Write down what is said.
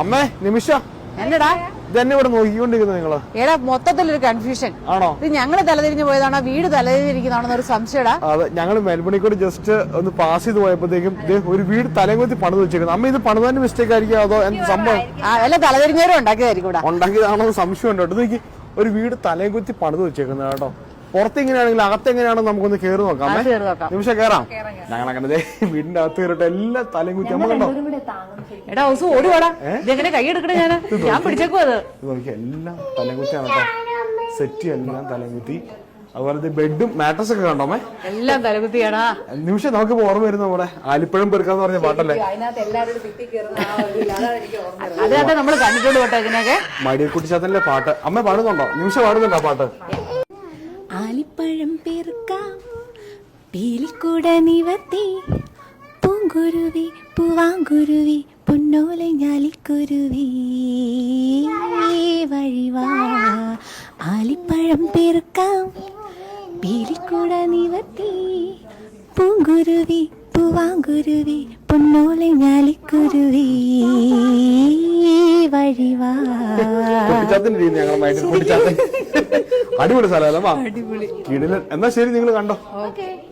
അമ്മേ നിമിഷ. എന്നടാ? ഇതന്നെ ഇവിടെ നോക്കിക്കൊണ്ടിരിക്കുന്നത് നിങ്ങൾ. എടാ മൊത്തത്തിലൊരു കൺഫ്യൂഷൻ ആണോ? ഇത് ഞങ്ങൾ തലതിരിഞ്ഞു പോയതാണോ? വീട് തലതിരിഞ്ഞിരിക്കുന്നതാണോ ഒരു സംശയടാ. അതെ ഞങ്ങൾ മെൽബണിക്കൂടെ ജസ്റ്റ് ഒന്ന് പാസ് ചെയ്ത് പോയപ്പോഴത്തേക്കും ദേ ഒരു വീട് തലകുത്തി പണിത് വെച്ചേക്കുന്നത് അമ്മ ഇത് പണിതന്നെ മിസ്റ്റേക്ക് ആയിരിക്കും അതോ എന്ത് സംഭവം? ആ വല്ല തലതിരിഞ്ഞവരും ഉണ്ടാക്കിയതായിരിക്കും ഉണ്ടാക്കിയതാണോ എന്ന് സംശയം ഉണ്ടോ നോക്കി ഒരു വീട് തലയും കുത്തി പണിത് വെച്ചേക്കുന്നത് കേട്ടോ. പുറത്ത് എങ്ങനെയാണെങ്കിലും അകത്ത് എങ്ങനെയാണെന്ന് നമുക്കൊന്ന്. കയറി നോക്കാം നിമിഷം കയറാം ഞങ്ങൾ അങ്ങനെ ദേ വീടിന്റെ അകത്ത് കയറിട്ട് എല്ലാ തലയും കുത്തി നമ്മൾ കണ്ടോ എടാ ഓസു ഓടി വേടാ. ഇതെങ്ങനെ കൈ എടുക്കണേ ഞാൻ ഞാൻ പിടിച്ചേക്കും അത്. നോക്കി. എല്ലാം തലയും കുത്തിയാണ് കേട്ടോ. സെറ്റ് എല്ലാം തലയും കുത്തി. അതുപോലെ ബെഡും മാട്രസ് ഒക്കെ കണ്ടോ അമ്മേ? എല്ലാം തലകുത്തിയാടാ നിമിഷം നമുക്ക് ഓർമ്മ വരുന്ന നമ്മുടെ ആലിപ്പഴം പെറുക്കാന്ന് പറഞ്ഞ പാട്ടല്ലേ? അതെ നമ്മൾ കണ്ടിട്ടുണ്ട് കേട്ടോ ഇതിനൊക്കെ. മടിയക്കുട്ടിച്ചാത്തന്റെ പാട്ട്. അമ്മ പാടുന്നുണ്ടോ? നിമിഷം പാടുന്നുണ്ടോ പാട്ട്? ആലിപ്പഴം പീലിക്കൂട നിവർത്തി. പൂങ്കുരുവി പൂവാങ്കുരുവി പൊന്നോലെ ഞാലിക്കുരുവി. വഴിവാ ആലിപ്പഴം പെറുക്കാം. പീലിക്കൂട നിവർത്തി. പൂങ്കുരുവി പൂവാങ്കുരുവി പൊന്നോലെ ഞാലിക്കുരുവി. വഴിവാ അടിപൊളി സ്ഥലമല്ലേ എന്നാ ശരി നിങ്ങൾ കണ്ടോ? ഓക്കെ.